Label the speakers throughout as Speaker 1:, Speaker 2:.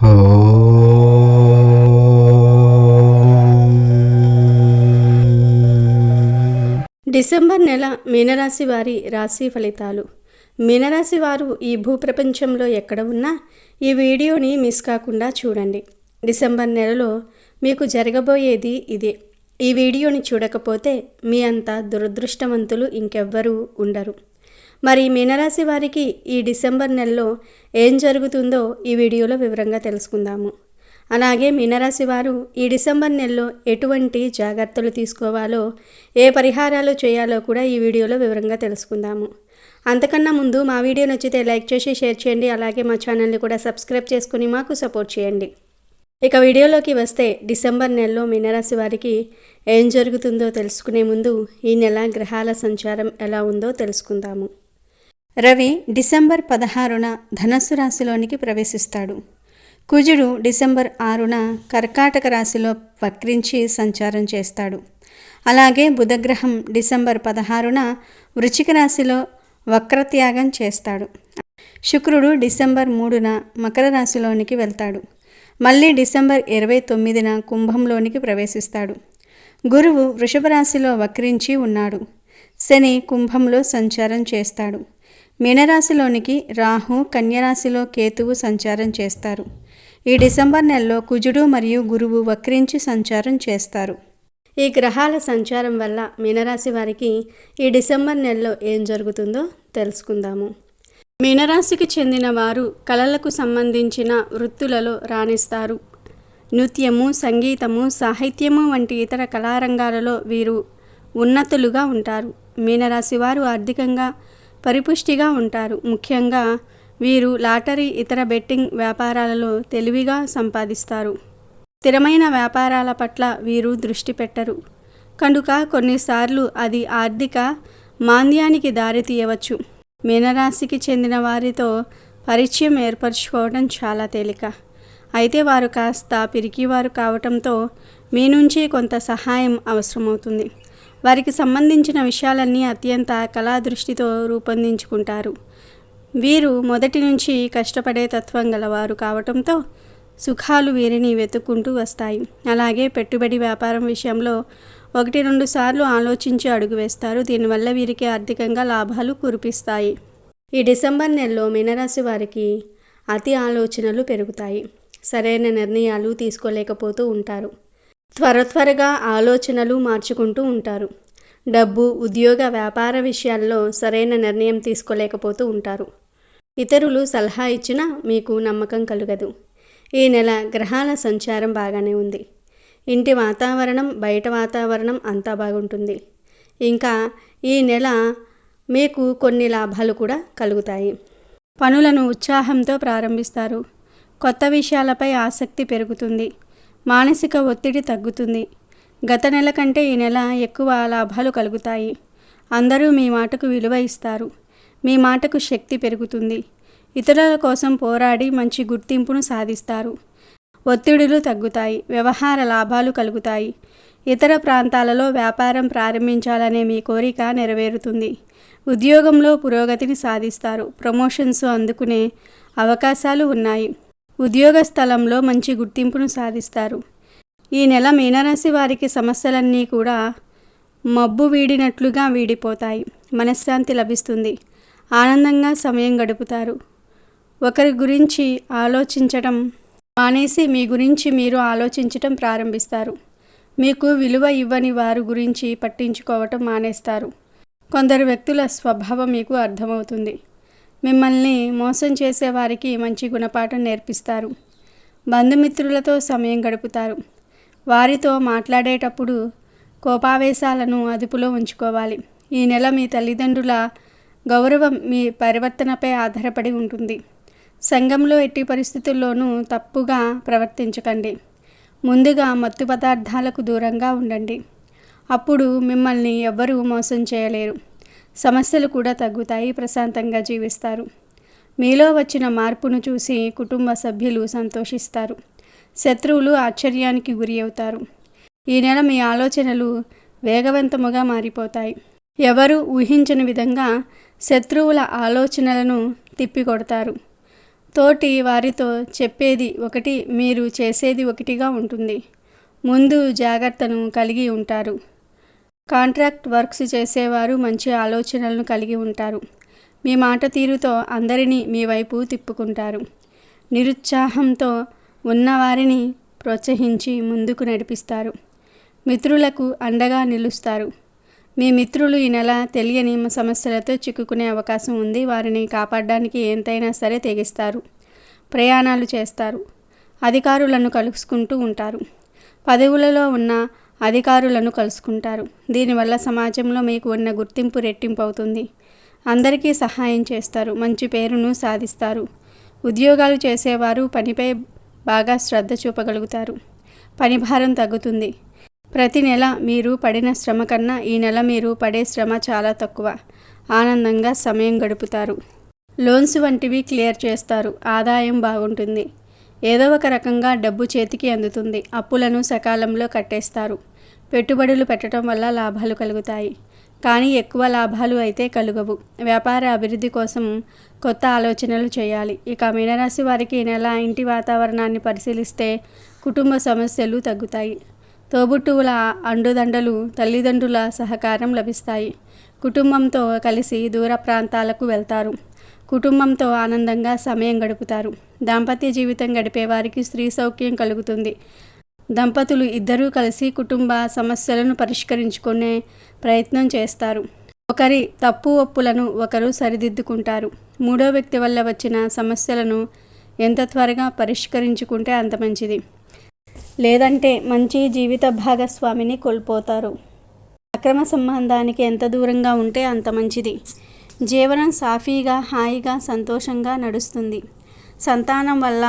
Speaker 1: December నెల మీనరాశి వారి రాశి ఫలితాలు. మీనరాశి వారు ఈ భూప్రపంచంలో ఎక్కడ ఉన్నా ఈ వీడియోని మిస్ కాకుండా చూడండి. డిసెంబర్ నెలలో మీకు జరగబోయేది ఇదే. ఈ వీడియోని చూడకపోతే మీ అంత దురదృష్టవంతులు ఇంకెవ్వరూ ఉండరు. మరి మీనరాశి వారికి ఈ డిసెంబర్ నెలలో ఏం జరుగుతుందో ఈ వీడియోలో వివరంగా తెలుసుకుందాము. అలాగే మీనరాశి వారు ఈ డిసెంబర్ నెలలో ఎటువంటి జాగ్రత్తలు తీసుకోవాలో ఏ పరిహారాలు చేయాలో కూడా ఈ వీడియోలో వివరంగా తెలుసుకుందాము. అంతకన్నా ముందు మా వీడియో నచ్చితే లైక్ చేసి షేర్ చేయండి. అలాగే మా ఛానల్ని కూడా సబ్స్క్రైబ్ చేసుకుని మాకు సపోర్ట్ చేయండి. ఇక వీడియోలోకి వస్తే డిసెంబర్ నెలలో మీనరాశి వారికి ఏం జరుగుతుందో తెలుసుకునే ముందు ఈ నెల గ్రహాల సంచారం ఎలా ఉందో తెలుసుకుందాము. రవి డిసెంబర్ పదహారున ధనస్సు రాశిలోనికి ప్రవేశిస్తాడు. కుజుడు డిసెంబర్ ఆరున కర్కాటక రాశిలో వక్రించి సంచారం చేస్తాడు. అలాగే బుధగ్రహం డిసెంబర్ పదహారున వృచిక రాశిలో వక్రత్యాగం చేస్తాడు. శుక్రుడు డిసెంబర్ మూడున మకర రాశిలోనికి వెళ్తాడు. మళ్ళీ డిసెంబర్ ఇరవై తొమ్మిదిన కుంభంలోనికి ప్రవేశిస్తాడు. గురువు వృషభ రాశిలో వక్రించి ఉన్నాడు. శని కుంభంలో సంచారం చేస్తాడు. మీనరాశిలోనికి రాహు కన్యరాశిలో కేతువు సంచారం చేస్తారు. ఈ డిసెంబర్ నెలలో కుజుడు మరియు గురువు వక్రించి సంచారం చేస్తారు. ఈ గ్రహాల సంచారం వల్ల మీనరాశి వారికి ఈ డిసెంబర్ నెలలో ఏం జరుగుతుందో తెలుసుకుందాము. మీనరాశికి చెందిన వారు కళలకు సంబంధించిన వృత్తులలో రాణిస్తారు. నృత్యము సంగీతము సాహిత్యము వంటి ఇతర కళారంగాలలో వీరు ఉన్నతులుగా ఉంటారు. మీనరాశి వారు ఆర్థికంగా పరిపుష్టిగా ఉంటారు. ముఖ్యంగా వీరు లాటరీ ఇతర బెట్టింగ్ వ్యాపారాలలో తెలివిగా సంపాదిస్తారు. స్థిరమైన వ్యాపారాల పట్ల వీరు దృష్టి పెట్టరు. కనుక కొన్నిసార్లు అది ఆర్థిక మాంద్యానికి దారితీయవచ్చు మీనరాశికి చెందిన వారితో పరిచయం ఏర్పరచుకోవడం చాలా తేలిక. అయితే వారు కాస్త పిరికివారు కావటంతో మీ నుంచి కొంత సహాయం అవసరమవుతుంది. వారికి సంబంధించిన విషయాలన్నీ అత్యంత కళా దృష్టితో రూపొందించుకుంటారు. వీరు మొదటి నుంచి కష్టపడే తత్వం గలవారు కావటంతో సుఖాలు వీరిని వెతుక్కుంటూ వస్తాయి. అలాగే పెట్టుబడి వ్యాపారం విషయంలో ఒకటి రెండు సార్లు ఆలోచించి అడుగు వేస్తారు. దీనివల్ల వీరికి ఆర్థికంగా లాభాలు కురిపిస్తాయి. ఈ డిసెంబర్ నెలలో మీనరాశి వారికి అతి ఆలోచనలు పెరుగుతాయి. సరైన నిర్ణయాలు తీసుకోలేకపోతూ ఉంటారు. త్వర త్వరగా ఆలోచనలు మార్చుకుంటూ ఉంటారు. డబ్బు ఉద్యోగ వ్యాపార విషయాల్లో సరైన నిర్ణయం తీసుకోలేకపోతూ ఉంటారు. ఇతరులు సలహా ఇచ్చినా మీకు నమ్మకం కలగదు. ఈ నెల గ్రహాల సంచారం బాగానే ఉంది. ఇంటి వాతావరణం బయట వాతావరణం అంతా బాగుంటుంది. ఇంకా ఈ నెల మీకు కొన్ని లాభాలు కూడా కలుగుతాయి. పనులను ఉత్సాహంతో ప్రారంభిస్తారు. కొత్త విషయాలపై ఆసక్తి పెరుగుతుంది. మానసిక ఒత్తిడి తగ్గుతుంది. గత నెల కంటే ఈ నెల ఎక్కువ లాభాలు కలుగుతాయి. అందరూ మీ మాటకు విలువ ఇస్తారు. మీ మాటకు శక్తి పెరుగుతుంది. ఇతరుల కోసం పోరాడి మంచి గుర్తింపును సాధిస్తారు. ఒత్తిడులు తగ్గుతాయి. వ్యవహార లాభాలు కలుగుతాయి. ఇతర ప్రాంతాలలో వ్యాపారం ప్రారంభించాలనే మీ కోరిక నెరవేరుతుంది. ఉద్యోగంలో పురోగతిని సాధిస్తారు. ప్రమోషన్స్ అందుకునే అవకాశాలు ఉన్నాయి. ఉద్యోగ స్థలంలో మంచి గుర్తింపును సాధిస్తారు. ఈ నెల మీనరాశి వారికి సమస్యలన్నీ కూడా మబ్బు వీడినట్లుగా వీడిపోతాయి. మనశ్శాంతి లభిస్తుంది. ఆనందంగా సమయం గడుపుతారు. ఒకరి గురించి ఆలోచించటం మానేసి మీ గురించి మీరు ఆలోచించటం ప్రారంభిస్తారు. మీకు విలువ ఇవ్వని వారి గురించి పట్టించుకోవటం మానేస్తారు. కొందరు వ్యక్తుల స్వభావం మీకు అర్థమవుతుంది. మిమ్మల్ని మోసం చేసేవారికి మంచి గుణపాఠం నేర్పిస్తారు. బంధుమిత్రులతో సమయం గడుపుతారు. వారితో మాట్లాడేటప్పుడు కోపావేశాలను అదుపులో ఉంచుకోవాలి. ఈ నెల మీ తల్లిదండ్రుల గౌరవం మీ పరివర్తనపై ఆధారపడి ఉంటుంది. సంఘంలో ఎట్టి పరిస్థితుల్లోనూ తప్పుగా ప్రవర్తించకండి. ముందుగా మత్తు పదార్థాలకు దూరంగా ఉండండి. అప్పుడు మిమ్మల్ని ఎవ్వరూ మోసం చేయలేరు. సమస్యలు కూడా తగ్గుతాయి ప్రశాంతంగా జీవిస్తారు. మీలో వచ్చిన మార్పును చూసి కుటుంబ సభ్యులు సంతోషిస్తారు. శత్రువులు ఆశ్చర్యానికి గురి అవుతారు. ఈ నెల మీ ఆలోచనలు వేగవంతముగా మారిపోతాయి. ఎవరు ఊహించని విధంగా శత్రువుల ఆలోచనలను తిప్పికొడతారు. తోటి వారితో చెప్పేది ఒకటి మీరు చేసేది ఒకటిగా ఉంటుంది. ముందు జాగ్రత్తను కలిగి ఉంటారు. కాంట్రాక్ట్ వర్క్స్ చేసేవారు మంచి ఆలోచనలను కలిగి ఉంటారు. మీ మాట తీరుతో అందరినీ మీ వైపు తిప్పుకుంటారు. నిరుత్సాహంతో ఉన్నవారిని ప్రోత్సహించి ముందుకు నడిపిస్తారు. మిత్రులకు అండగా నిలుస్తారు. మీ మిత్రులు ఈ నెల తెలియని సమస్యలతో చిక్కుకునే అవకాశం ఉంది. వారిని కాపాడడానికి ఎంతైనా సరే తెగిస్తారు. ప్రయాణాలు చేస్తారు. అధికారులను కలుసుకుంటూ ఉంటారు. పదవులలో ఉన్న అధికారులను కలుసుకుంటారు. దీనివల్ల సమాజంలో మీకు ఉన్న గుర్తింపు రెట్టింపు అవుతుంది. అందరికీ సహాయం చేస్తారు. మంచి పేరును సాధిస్తారు. ఉద్యోగాలు చేసేవారు పనిపై బాగా శ్రద్ధ చూపగలుగుతారు. పని భారం తగ్గుతుంది. ప్రతి నెల మీరు పడిన శ్రమ కన్నా ఈ నెల మీరు పడే శ్రమ చాలా తక్కువ. ఆనందంగా సమయం గడుపుతారు. లోన్స్ వంటివి క్లియర్ చేస్తారు. ఆదాయం బాగుంటుంది. ఏదో ఒక రకంగా డబ్బు చేతికి అందుతుంది. అప్పులను సకాలంలో కట్టేస్తారు. పెట్టుబడులు పెట్టడం వల్ల లాభాలు కలుగుతాయి. కానీ ఎక్కువ లాభాలు అయితే కలుగవు. వ్యాపార అభివృద్ధి కోసం కొత్త ఆలోచనలు చేయాలి. ఇక మీనరాశి వారికి ఈ నెల ఇంటి వాతావరణాన్ని పరిశీలిస్తే కుటుంబ సమస్యలు తగ్గుతాయి. తోబుట్టువుల అండుదండలు తల్లిదండ్రుల సహకారం లభిస్తాయి. కుటుంబంతో కలిసి దూర ప్రాంతాలకు వెళ్తారు. కుటుంబంతో ఆనందంగా సమయం గడుపుతారు. దాంపత్య జీవితం గడిపే వారికి స్త్రీ సౌఖ్యం కలుగుతుంది. దంపతులు ఇద్దరూ కలిసి కుటుంబ సమస్యలను పరిష్కరించుకునే ప్రయత్నం చేస్తారు. ఒకరి తప్పు ఒప్పులను ఒకరు సరిదిద్దుకుంటారు. మూడో వ్యక్తి వల్ల వచ్చిన సమస్యలను ఎంత త్వరగా పరిష్కరించుకుంటే అంత మంచిది. లేదంటే మంచి జీవిత భాగస్వామిని కోల్పోతారు. అక్రమ సంబంధానికి ఎంత దూరంగా ఉంటే అంత మంచిది. జీవనం సాఫీగా హాయిగా సంతోషంగా నడుస్తుంది. సంతానం వల్ల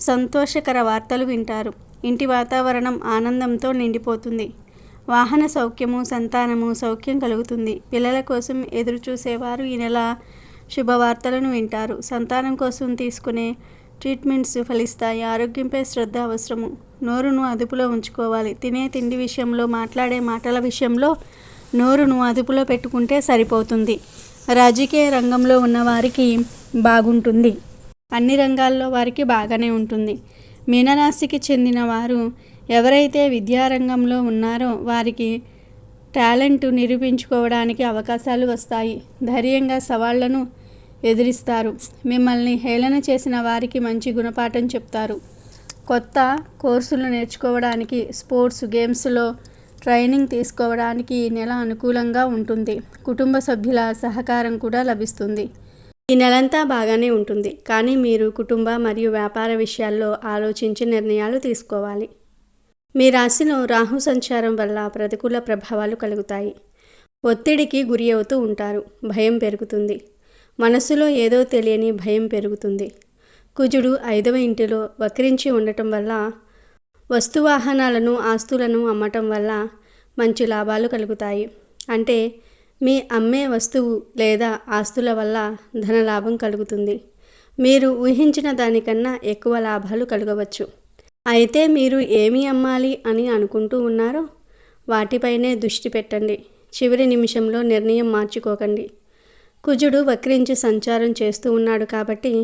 Speaker 1: సంతోషకర వార్తలు వింటారు. ఇంటి వాతావరణం ఆనందంతో నిండిపోతుంది. వాహన సౌఖ్యము సంతానము సౌఖ్యం కలుగుతుంది. పిల్లల కోసం ఎదురు చూసేవారు ఈ నెల శుభవార్తలను వింటారు. సంతానం కోసం తీసుకునే ట్రీట్మెంట్స్ ఫలిస్తాయి. ఆరోగ్యంపై శ్రద్ధ అవసరము. నోరును అదుపులో ఉంచుకోవాలి. తినే తిండి విషయంలో మాట్లాడే మాటల విషయంలో నోరును అదుపులో పెట్టుకుంటే సరిపోతుంది. రాజకీయ రంగంలో ఉన్న వారికి బాగుంటుంది. అన్ని రంగాల్లో వారికి బాగానే ఉంటుంది. మీనరాశికి చెందిన వారు ఎవరైతే విద్యారంగంలో ఉన్నారో వారికి టాలెంట్ నిరూపించుకోవడానికి అవకాశాలు వస్తాయి. ధైర్యంగా సవాళ్ళను ఎదిరిస్తారు. మిమ్మల్ని హేళన చేసిన వారికి మంచి గుణపాఠం చెప్తారు. కొత్త కోర్సులు నేర్చుకోవడానికి స్పోర్ట్స్ గేమ్స్లో ట్రైనింగ్ తీసుకోవడానికి ఈ నెల అనుకూలంగా ఉంటుంది. కుటుంబ సభ్యుల సహకారం కూడా లభిస్తుంది. ఈ నెలంతా బాగానే ఉంటుంది. కానీ మీరు కుటుంబ మరియు వ్యాపార విషయాల్లో ఆలోచించి నిర్ణయాలు తీసుకోవాలి. మీ రాశిలో రాహు సంచారం వల్ల ప్రతికూల ప్రభావాలు కలుగుతాయి. ఒత్తిడికి గురి అవుతూ ఉంటారు. భయం పెరుగుతుంది. మనసులో ఏదో తెలియని భయం పెరుగుతుంది. కుజుడు ఐదవ ఇంటిలో వక్రించి ఉండటం వల్ల వస్తువాహనాలను ఆస్తులను అమ్మటం వల్ల మంచి లాభాలు కలుగుతాయి. అంటే మీ అమ్మే వస్తువు లేదా ఆస్తుల వల్ల ధనలాభం కలుగుతుంది. మీరు ఊహించిన దానికన్నా ఎక్కువ లాభాలు కలగవచ్చు. అయితే మీరు ఏమి అమ్మాలి అని అనుకుంటూ ఉన్నారో వాటిపైనే దృష్టి పెట్టండి. చివరి నిమిషంలో నిర్ణయం మార్చుకోకండి. కుజుడు వక్రించి సంచారం చేస్తూ ఉన్నాడు కాబట్టి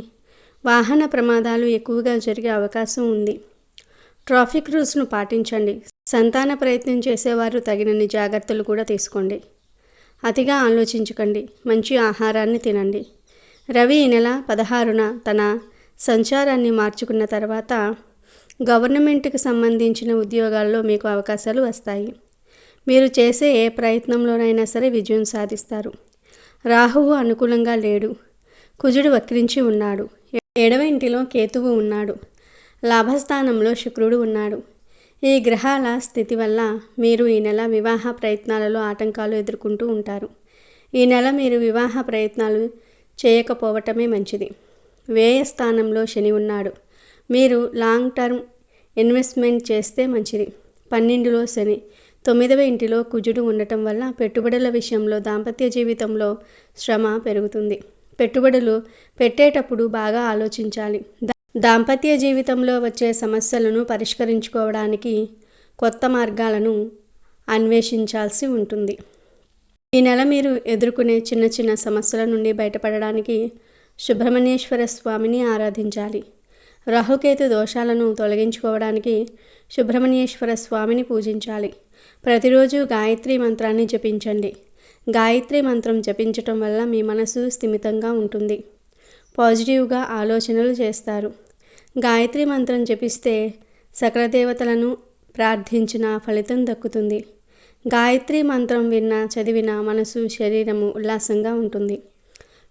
Speaker 1: వాహన ప్రమాదాలు ఎక్కువగా జరిగే అవకాశం ఉంది. ట్రాఫిక్ రూల్స్ను పాటించండి. సంతాన ప్రయత్నం చేసేవారు తగినన్ని జాగ్రత్తలు కూడా తీసుకోండి. అతిగా ఆలోచించకండి. మంచి ఆహారాన్ని తినండి. రవి ఈ నెల పదహారున తన సంచారాన్ని మార్చుకున్న తర్వాత గవర్నమెంట్కి సంబంధించిన ఉద్యోగాల్లో మీకు అవకాశాలు వస్తాయి. మీరు చేసే ఏ ప్రయత్నంలోనైనా సరే విజయం సాధిస్తారు. రాహువు అనుకూలంగా లేడు. కుజుడు వక్రించి ఉన్నాడు. ఏడవ ఇంటిలో కేతువు ఉన్నాడు. లాభస్థానంలో శుక్రుడు ఉన్నాడు. ఈ గ్రహాల స్థితి వల్ల మీరు ఈ నెల వివాహ ప్రయత్నాలలో ఆటంకాలు ఎదుర్కొంటూ ఉంటారు. ఈ నెల మీరు వివాహ ప్రయత్నాలు చేయకపోవటమే మంచిది. వ్యయ స్థానంలో శని ఉన్నాడు. మీరు లాంగ్ టర్మ్ ఇన్వెస్ట్మెంట్ చేస్తే మంచిది. పన్నెండులో శని తొమ్మిదవ ఇంటిలో కుజుడు ఉండటం వల్ల పెట్టుబడుల విషయంలో దాంపత్య జీవితంలో శ్రమ పెరుగుతుంది. పెట్టుబడులు పెట్టేటప్పుడు బాగా ఆలోచించాలి. దాంపత్య జీవితంలో వచ్చే సమస్యలను పరిష్కరించుకోవడానికి కొత్త మార్గాలను అన్వేషించాల్సి ఉంటుంది. ఈ నెల మీరు ఎదుర్కొనే చిన్న చిన్న సమస్యల నుండి బయటపడడానికి సుబ్రహ్మణ్యేశ్వర స్వామిని ఆరాధించాలి. రాహుకేతు దోషాలను తొలగించుకోవడానికి సుబ్రహ్మణ్యేశ్వర స్వామిని పూజించాలి. ప్రతిరోజు గాయత్రి మంత్రాన్ని జపించండి. గాయత్రి మంత్రం జపించటం వల్ల మీ మనసు స్థిమితంగా ఉంటుంది. పాజిటివ్గా ఆలోచనలు చేస్తారు. గాయత్రి మంత్రం జపిస్తే సకల దేవతలను ప్రార్థించిన ఫలితం దక్కుతుంది. గాయత్రి మంత్రం విన్న చదివిన మనసు శరీరము ఉల్లాసంగా ఉంటుంది.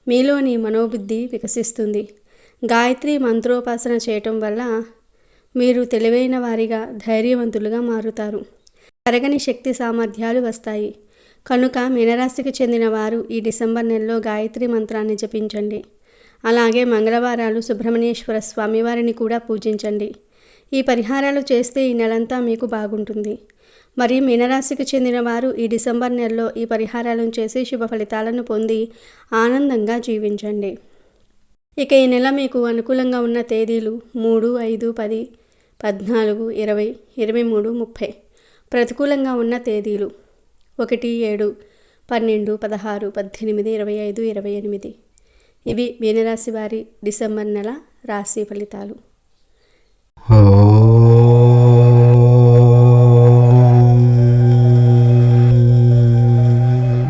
Speaker 1: మీలోని మనోబుద్ధి వికసిస్తుంది. గాయత్రి మంత్రోపాసన చేయటం వల్ల మీరు తెలివైన వారిగా ధైర్యవంతులుగా మారుతారు. తరగని శక్తి సామర్థ్యాలు వస్తాయి. కనుక మీనరాశికి చెందిన వారు ఈ డిసెంబర్ నెలలో గాయత్రి మంత్రాన్ని జపించండి. అలాగే మంగళవారాలు సుబ్రహ్మణ్యేశ్వర స్వామివారిని కూడా పూజించండి. ఈ పరిహారాలు చేస్తే ఈ నెలంతా మీకు బాగుంటుంది. మరి మీనరాశికి చెందిన వారు ఈ డిసెంబర్ నెలలో ఈ పరిహారాలను చేసి శుభ ఫలితాలను పొంది ఆనందంగా జీవించండి. ఇక ఈ నెల మీకు అనుకూలంగా ఉన్న తేదీలు మూడు ఐదు పది పద్నాలుగు ఇరవై ఇరవై మూడు ముప్పై. ప్రతికూలంగా ఉన్న తేదీలు ఒకటి ఏడు పన్నెండు పదహారు పద్దెనిమిది ఇరవై ఐదు ఇరవై ఎనిమిది. ఇవి మీనరాశి వారి డిసెంబర్ నెల రాశి ఫలితాలు.